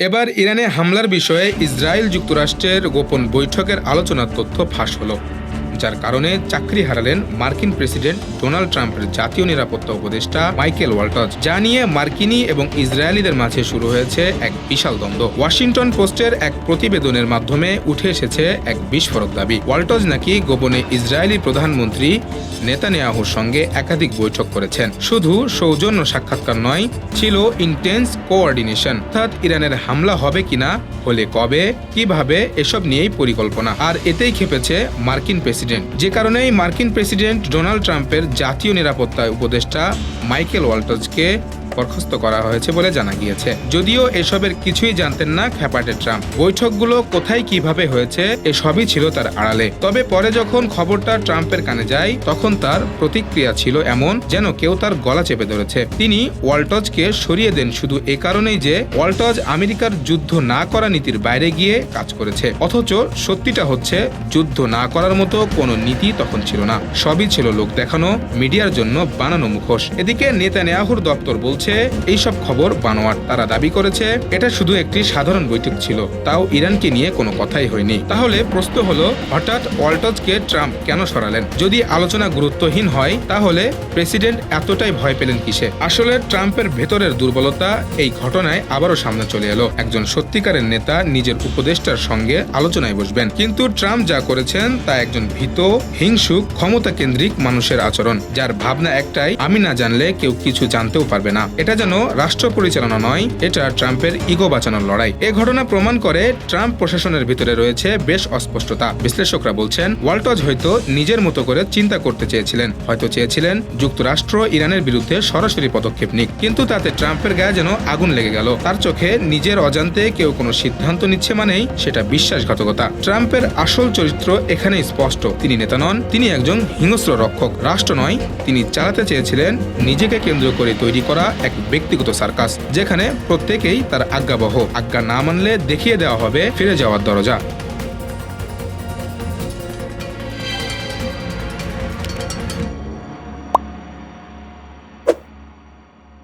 এবার ইরানে হামলার বিষয়ে ইসরায়েল যুক্তরাষ্ট্রের গোপন বৈঠকের আলোচনার তথ্য ফাঁস হলো। যার কারণে চাকরি হারালেন মার্কিন প্রেসিডেন্ট ডোনাল্ড ট্রাম্পের জাতীয় নিরাপত্তা উপদেষ্টা মাইকেল ওয়াল্টজ, যা নিয়ে মার্কিনি এবং ইসরায়েলিদের মাঝে শুরু হয়েছে এক বিশাল দ্বন্দ্ব। ওয়াশিংটন পোস্টের এক প্রতিবেদনের মাধ্যমে উঠে এসেছে এক বিস্ফোরক দাবি। ওয়াল্টজ নাকি গোপনে ইসরায়েলি প্রধানমন্ত্রী নেতানিয়াহুর সঙ্গে একাধিক বৈঠক করেছেন। শুধু সৌজন্য সাক্ষাৎকার নয়, ছিল ইন্টেন্স কোঅর্ডিনেশন। অর্থাৎ ইরানের হামলা হবে কিনা, হলে কবে, কীভাবে, এসব নিয়েই পরিকল্পনা। আর এতেই খেপেছে মার্কিন প্রেসিডেন্ট যে কারণেই মার্কিন প্রেসিডেন্ট ডোনাল্ড ট্রাম্পের জাতীয় নিরাপত্তা উপদেষ্টা মাইকেল ওয়াল্টজকে বরখাস্ত করা হয়েছে বলে জানা গিয়েছে। যদিও এসবের কিছুই জানতেন না খ্যাপাটে ট্রাম্প। বৈঠকগুলো কোথায় কীভাবে হয়েছে এসবই ছিল তার আড়ালে। তবে পরে যখন খবরটা ট্রাম্পের কানে যায়, তখন তার প্রতিক্রিয়া ছিল এমন যেন কেউ তার গলা চেপে ধরেছে। তিনি ওয়াল্টজকে সরিয়ে দেন শুধু এ কারণেই যে, ওয়াল্টজ আমেরিকার যুদ্ধ না করা নীতির বাইরে গিয়ে কাজ করেছে। অথচ সত্যিটা হচ্ছে, যুদ্ধ না করার মতো কোনো নীতি তখন ছিল না। সবই ছিল লোক দেখানো, মিডিয়ার জন্য বানানো মুখোশ। এদিকে নেতানিয়াহুর দপ্তর বলছে এইসব খবর বানোয়ার তারা দাবি করেছে। এটা শুধু একটি সাধারণ বৈঠক ছিল, তাও ইরানকে নিয়ে কোনো কথাই হয়নি। তাহলে প্রশ্ন হলো, হঠাৎ ওয়াল্টজকে ট্রাম্প কেন সরালেন? যদি আলোচনা গুরুত্বহীন হয়, তাহলে প্রেসিডেন্ট এতটাই ভয় পেলেন কিসে? আসলে ট্রাম্পের ভেতরের দুর্বলতা এই ঘটনায় আবারও সামনে চলে এলো। একজন সত্যিকারের নেতা নিজের উপদেষ্টার সঙ্গে আলোচনায় বসবেন। কিন্তু ট্রাম্প যা করেছেন, তা একজন ভীত, হিংসুক ক্ষমতা কেন্দ্রিক মানুষের আচরণ, যার ভাবনা একটাই, আমি না জানলে কেউ কিছু জানতেও পারবে না। এটা যেন রাষ্ট্র পরিচালনা নয়, এটা ট্রাম্পের ইগো বাঁচানোর লড়াই। এ ঘটনা প্রমাণ করে ট্রাম্প প্রশাসনের ভিতরে রয়েছে বেশ অস্পষ্টতা। বিশ্লেষকরা বলছেন, ওয়াল্টজ হয়তো নিজের মতো করে চিন্তা করতে চেয়েছিলেন। হয়তো চেয়েছিলেন যুক্তরাষ্ট্র ইরানের বিরুদ্ধে সরাসরি পদক্ষেপ নিক। কিন্তু তাতে ট্রাম্পের গায়ে যেন আগুন লেগে গেল। তার চোখে নিজের অজান্তে কেউ কোনো সিদ্ধান্ত নিচ্ছে মানেই সেটা বিশ্বাসঘাতকতা। ট্রাম্পের আসল চরিত্র এখানে স্পষ্ট। তিনি নেতা নন, তিনি একজন হিংস্র রক্ষক। রাষ্ট্র নয়, তিনি চালাতে চেয়েছিলেন নিজেকে কেন্দ্র করে তৈরি করা এক ব্যক্তিগত সার্কাস, যেখানে প্রত্যেকেই তার আজ্ঞাবহ আজ্ঞা না মানলে দেখিয়ে দেওয়া হবে ফিরে যাওয়ার দরজা।